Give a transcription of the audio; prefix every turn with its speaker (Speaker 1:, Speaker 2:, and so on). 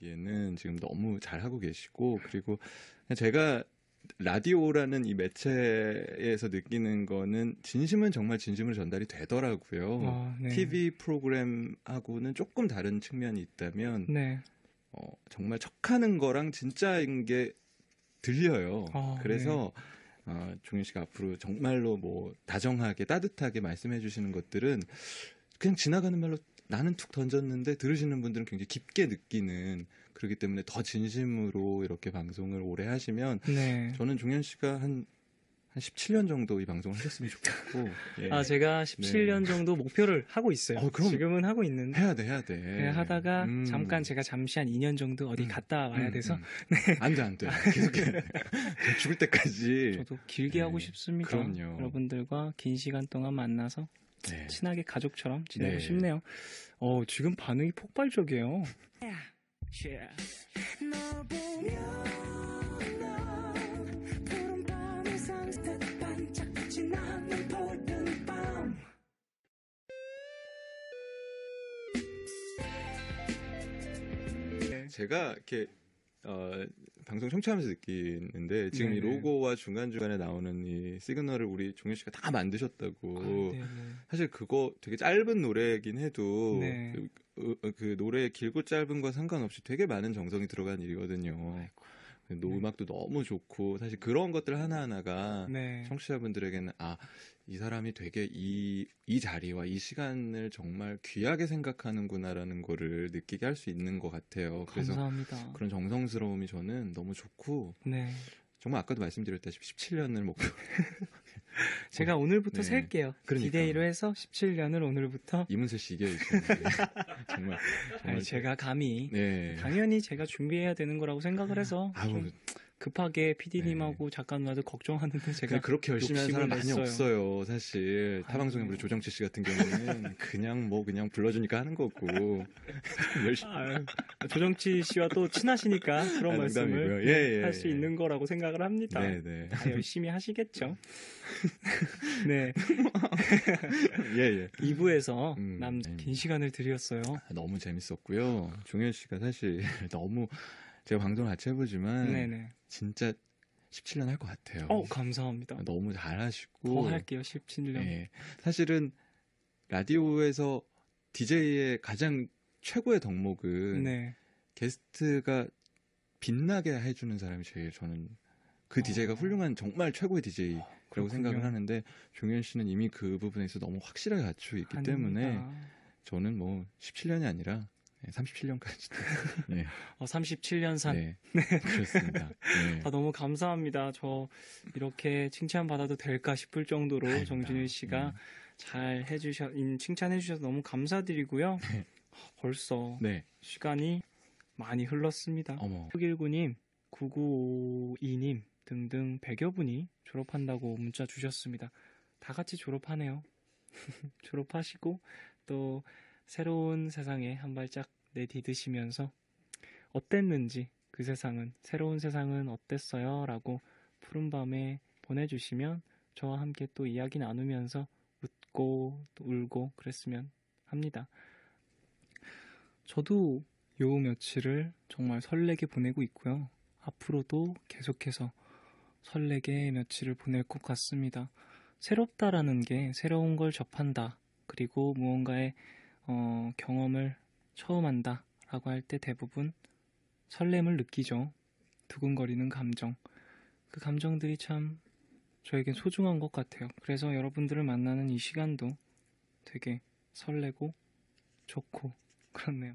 Speaker 1: 보기에는 지금 너무 잘 하고 계시고 그리고 제가 라디오라는 이 매체에서 느끼는 거는 진심은 정말 진심으로 전달이 되더라고요.
Speaker 2: 아, 네.
Speaker 1: TV 프로그램하고는 조금 다른 측면이 있다면
Speaker 2: 네.
Speaker 1: 어, 정말 척하는 거랑 진짜인 게 들려요.
Speaker 2: 아,
Speaker 1: 그래서 어, 종현 씨가 앞으로 정말로 뭐 다정하게 따뜻하게 말씀해 주시는 것들은 그냥 지나가는 말로 나는 툭 던졌는데 들으시는 분들은 굉장히 깊게 느끼는 그렇기 때문에 더 진심으로 이렇게 방송을 오래 하시면
Speaker 2: 네.
Speaker 1: 저는 종현 씨가 한, 한 17년 정도 이 방송을 하셨으면 좋겠고. 예.
Speaker 2: 아, 제가 17년 정도 목표를 하고 있어요.
Speaker 1: 어,
Speaker 2: 지금은 하고 있는데.
Speaker 1: 해야 돼, 해야 돼.
Speaker 2: 그냥 하다가
Speaker 1: 음.
Speaker 2: 잠깐 제가 잠시 한 2년 정도 어디
Speaker 1: 음.
Speaker 2: 갔다 와야
Speaker 1: 음,
Speaker 2: 돼서
Speaker 1: 음. 안 돼, 안 돼. 계속 해야 돼. 죽을 때까지.
Speaker 2: 저도 길게
Speaker 1: 네.
Speaker 2: 하고 싶습니다.
Speaker 1: 그럼요.
Speaker 2: 여러분들과 긴 시간 동안 만나서
Speaker 1: 네.
Speaker 2: 친하게 가족처럼 지내고
Speaker 1: 네.
Speaker 2: 싶네요. 어, 지금 반응이 폭발적이에요.
Speaker 1: 제가 이렇게 어, 방송 청취하면서 느끼는데 지금 이
Speaker 2: 네네.
Speaker 1: 로고와 중간 중간에 나오는 이 시그널을 우리 종현 씨가 다 만드셨다고.
Speaker 2: 아.
Speaker 1: 사실 그거 되게 짧은 노래긴 해도
Speaker 2: 네.
Speaker 1: 그, 그, 그 노래 길고 짧은 거 상관없이 되게 많은 정성이 들어간 일이거든요.
Speaker 2: 아이고.
Speaker 1: 노 음악도 너무 좋고 사실 그런 것들 하나 하나가
Speaker 2: 네.
Speaker 1: 청취자분들에게는 아 이 사람이 되게 이, 이 자리와 이 시간을 정말 귀하게 생각하는구나라는 거를 느끼게 할 수 있는 것 같아요. 그래서
Speaker 2: 감사합니다.
Speaker 1: 그런 정성스러움이 저는 너무 좋고
Speaker 2: 네.
Speaker 1: 정말 아까도 말씀드렸다시피 17년을 목표
Speaker 2: 제가 오늘부터
Speaker 1: 네.
Speaker 2: 셀게요.
Speaker 1: 그러니까.
Speaker 2: 디데이로 해서 17년을 오늘부터
Speaker 1: 이문세 씨 이겨주셨는데 정말 정말
Speaker 2: 아니, 제가 감히
Speaker 1: 네
Speaker 2: 당연히 제가 준비해야 되는 거라고 생각을 해서
Speaker 1: 아우
Speaker 2: 좀 급하게 PD님하고 작가 누나들 걱정하는데 제가
Speaker 1: 그 그렇게 열심히 하는 사람 많이 없어요 사실 타방송에 우리 조정치 씨 같은 경우는 그냥 뭐 그냥 불러주니까 하는 거고 열심히
Speaker 2: 아유, 조정치 씨와 또 친하시니까 그런
Speaker 1: 아,
Speaker 2: 말씀을
Speaker 1: 농담이고요. 예, 예,
Speaker 2: 할수
Speaker 1: 예.
Speaker 2: 있는 거라고 생각을 합니다.
Speaker 1: 네 네
Speaker 2: 다 열심히 하시겠죠. 네.
Speaker 1: 예 예
Speaker 2: 2부에서
Speaker 1: 음,
Speaker 2: 남
Speaker 1: 음.
Speaker 2: 긴 시간을 드렸어요.
Speaker 1: 너무 재밌었고요 종현 씨가 사실 너무 제가 방송을 같이 해보지만
Speaker 2: 네네.
Speaker 1: 진짜 17년 할 것 같아요
Speaker 2: 어, 감사합니다.
Speaker 1: 너무 잘하시고
Speaker 2: 더 할게요, 17년.
Speaker 1: 예. 사실은 라디오에서 DJ의 가장 최고의 덕목은
Speaker 2: 네.
Speaker 1: 게스트가 빛나게 해주는 사람이 제일 저는 그 DJ가
Speaker 2: 어.
Speaker 1: 훌륭한 정말 최고의 DJ라고
Speaker 2: 그렇군요.
Speaker 1: 생각을 하는데 종현 씨는 이미 그 부분에서 너무 확실하게 갖추고 있기
Speaker 2: 아닙니다.
Speaker 1: 때문에 저는 뭐 17년이 아니라 37년까지 네,
Speaker 2: 어, 37년산.
Speaker 1: 네, 그렇습니다. 네.
Speaker 2: 아, 너무 감사합니다. 저 이렇게 칭찬받아도 될까 싶을 정도로
Speaker 1: 아닙니다.
Speaker 2: 정진일 씨가
Speaker 1: 음.
Speaker 2: 잘 해주셔, 인- 칭찬해주셔서 너무 감사드리고요.
Speaker 1: 네.
Speaker 2: 아, 벌써
Speaker 1: 네,
Speaker 2: 시간이 많이 흘렀습니다.
Speaker 1: 어머,
Speaker 2: 619님, 9952님 등등 100여 분이 졸업한다고 문자 주셨습니다. 다 같이 졸업하네요. 졸업하시고 또 새로운 세상에 한 발짝 내디드시면서 어땠는지 그 세상은 새로운 세상은 어땠어요? 라고 푸른 밤에 보내주시면 저와 함께 또 이야기 나누면서 웃고 또 울고 그랬으면 합니다. 저도 요 며칠을 정말 설레게 보내고 있고요. 앞으로도 계속해서 설레게 며칠을 보낼 것 같습니다. 새롭다라는 게 새로운 걸 접한다. 그리고 무언가의 어, 경험을 처음 한다. 라고 할 때 대부분 설렘을 느끼죠. 두근거리는 감정. 그 감정들이 참 저에겐 소중한 것 같아요. 그래서 여러분들을 만나는 이 시간도 되게 설레고 좋고 그렇네요.